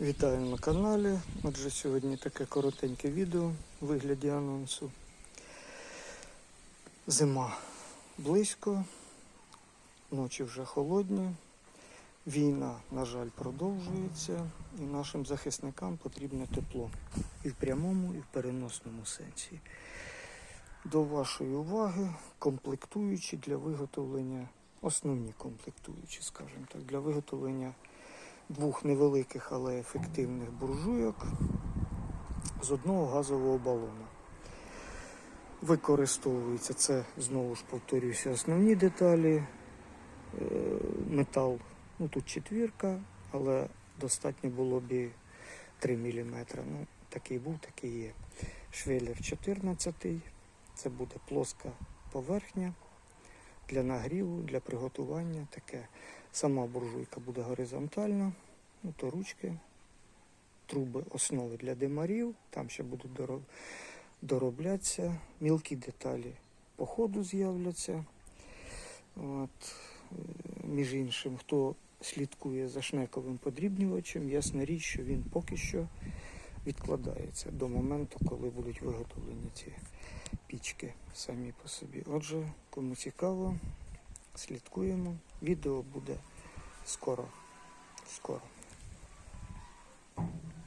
Вітаю на каналі. Отже, сьогодні таке коротеньке відео у вигляді анонсу. Зима близько, ночі вже холодні. Війна, на жаль, продовжується, і нашим захисникам потрібне тепло і в прямому, і в переносному сенсі. До вашої уваги комплектуючі для виготовлення, основні комплектуючі, скажімо так, для виготовлення двох невеликих, але ефективних буржуйок з одного газового балона. Використовується це, знову ж повторюся, основні деталі. Е, Метал, ну тут четвірка, але достатньо було б і 3 мм. Ну, такий був, такий є. Швеллер 14. Це буде плоска поверхня для нагріву, для приготування. Таке. Сама буржуйка буде горизонтальна, ну, то ручки, труби основи для димарів, там ще будуть доро- дороблятися, мілкі деталі по ходу з'являться. От. е, Між іншим, хто слідкує за шнековим подрібнювачем, ясна річ, що він поки що відкладається до моменту, коли будуть виготовлені ці пічки самі по собі. Отже, кому цікаво, слідкуємо. Відео буде скоро. Скоро.